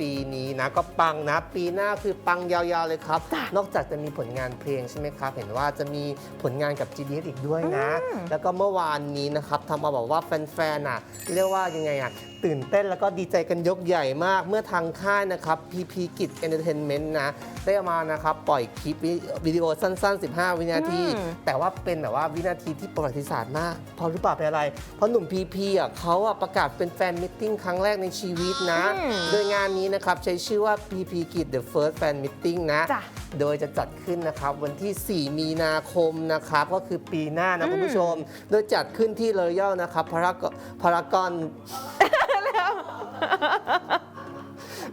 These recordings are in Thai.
ปีนี้นะก็ปังนะ ปีหน้าคือปังยาวๆเลยครับ นอกจากจะมีผลงานเพลงใช่ไหมครับ เห็นว่าจะมีผลงานกับ GDS อีกด้วยนะ แล้วก็เมื่อวานนี้นะครับทำมาบอกว่าแฟนๆอะเรียกว่ายังไงอะตื่นเต้นแล้วก็ดีใจกันยกใหญ่มาก เมื่อทางค่ายนะครับ PP กิจเอนเตอร์เทนเมนต์นะ ได้เอามานะครับ ปล่อยคลิปวิวิดีโอสั้น ๆ 15 วินาทีอืมแต่ว่าเป็นแบบว่าวินาทีที่ประวัติศาสตร์มากเพราะรู้เปล่าเป็นอะไร เพราะหนุ่มพีพีอะเขาอะประกาศเป็นแฟนมิทติ้งครั้งแรกในชีวิตนะอืมโดยงานนี้นะครับ ใช้ชื่อว่า PP กิจ The First Fan Meeting นะ จ้ะโดยจะจัดขึ้นนะครับ วันที่ 4 มีนาคมนะครับ ก็คือปีหน้านะคุณผู้ชม โดยจัดขึ้นที่เลเยลนะครับพารากพารากอน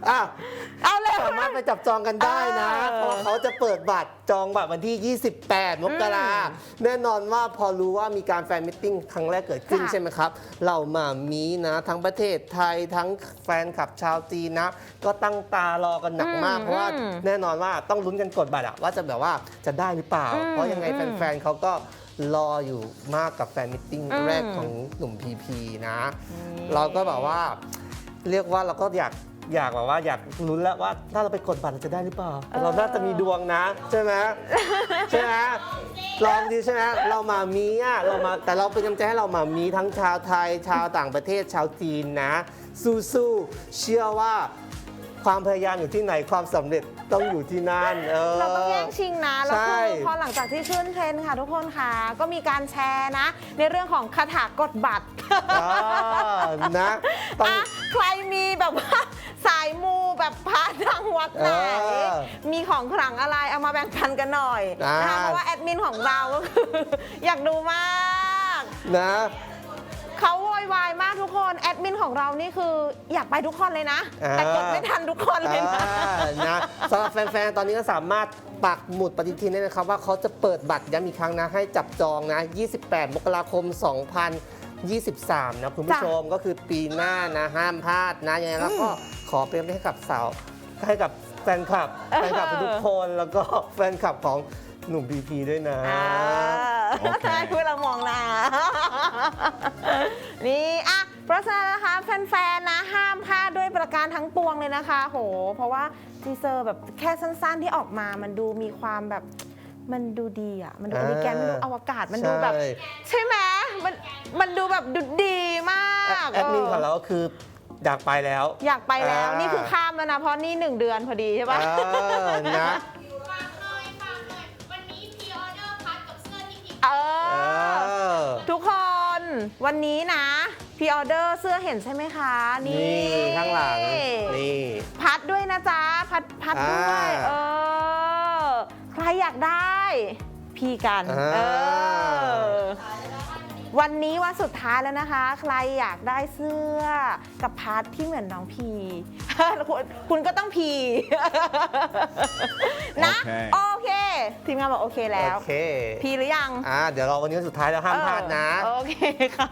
อะเอาเลย สามารถไปจับจองกันได้นะ เออเพราะเขาจะเปิดบัตรจองบัตรวันที่ 28 มกราแน่นอนว่าพอรู้ว่ามีการแฟนมิทติ้งครั้งแรกเกิดขึ้นจ้ะใช่ไหมครับเรามามีนะ ทั้งประเทศไทยทั้งแฟนคลับชาวจีนนะ ก็ตั้งตารอกันหนักมากอืมเพราะว่าอืมแน่นอนว่าต้องลุ้นกันกดบัตรอะว่าจะแบบว่าจะได้หรือเปล่าอืมเพราะยังไงอืมแฟนๆเขาก็รออยู่มากกับแฟนมิทติ้งอืมแรกของหนุ่มพีพีนะ เราก็แบบว่า เรียกว่าเราก็อยาก อยากแบบว่าอยากลุ้นแล้วว่าถ้าเราไปกดบัตรเราจะได้หรือเปล่าเออเราน่าจะมีดวงนะ ใช่ไหมใช่ไหมลองดีใช่ไหมเรามามีอะเรามาแต่เราเป็นกำลังใจให้เรามามีทั้งชาวไทย ชาวต่างประเทศชาวจีนนะ สู้ๆเชื่อว่าความพยายามอยู่ที่ไหนความสำเร็จต้องอยู่ที่นั่นเออ เราต้องแย่งชิงนะ แล้วใช่คือพอหลังจากที่ขึ้นเทรนด์ค่ะทุกคนค่ะ ก็มีการแชร์นะ ในเรื่องของคาถากดบัตร อ่านะต้อง อะใครมีแบบว่า สายมูแบบพระดังวัดไหน เออมีของขลังอะไรเอามาแบ่งปันกันหน่อยอ่าน นะคะเพราะว่าแอดมินของเราก็คือ อยากดูมากนะ เขาโวยวายมากทุกคนแอดมินของเรานี่คืออยากไปทุกคนเลยนะ อ่า แต่กดไม่ทันทุกคนเลยนะ อ่านะสำหรับแฟนๆ ตอนนี้ก็สามารถปักหมุดปฏิทินได้นะครับ ว่าเขาจะเปิดบัตรย้ำอีกครั้งนะ ให้จับจองนะ 28 มกราคม 2023 นะ คุณผู้ชมก็คือปีหน้านะ ห้ามพลาดนะยังไงแล้วก็ ขอเป็นให้กับสาวให้กับแฟนคลับแฟนคลับทุกๆคนแล้วก็แฟนคลับของหนุ่มพีพีด้วยนะอ่าโอเคพูดเรามองหน้านี่อะเพราะฉะนั้นนะคะแฟนๆนะห้ามพลาดด้วยประการทั้งปวงเลยนะคะ โห เพราะว่าทีเซอร์แบบแค่สั้นๆที่ออกมามันดูมีความแบบมันดูดีอะ มันดูออ่าเมริแกนมันดูอวกาศมันดูแบบใช่ใช่ไหมมันมันดูแบบดูดีมากแอดมินของเออเราก็คือ อยากไปแล้ว อยากไปแล้วอ่านี่ นี่คือข้ามแล้วนะเพราะนี่หนึ่งเดือนพอดีใช่ปะ เออนะฝากหน่อยฝากหน่อย วันนี้พรีออเดอร์พัดกับเสื้อที่พิมพ์ เอเออ อ ทุกคนวันนี้นะพรีออเดอร์เสื้อเห็นใช่ไหมคะ นี่นี่ข้างหลัง นี่ พัดด้วยนะจ๊ะ พัดพัดด้วยอ่าเออ ใครอยากได้ พี่กัน อ่า เออ วันนี้วันสุดท้ายแล้วนะคะ ใครอยากได้เสื้อกับพัดที่เหมือนน้องพี คุณคุณก็ต้องพีนะโอเคโอเค ทีมงานบอกโอเคแล้ว โอเค พีหรือยัง อ่า เดี๋ยวรอวันนี้วันสุดท้ายแล้วห้ามพลาดนะเออโอเคค่ะ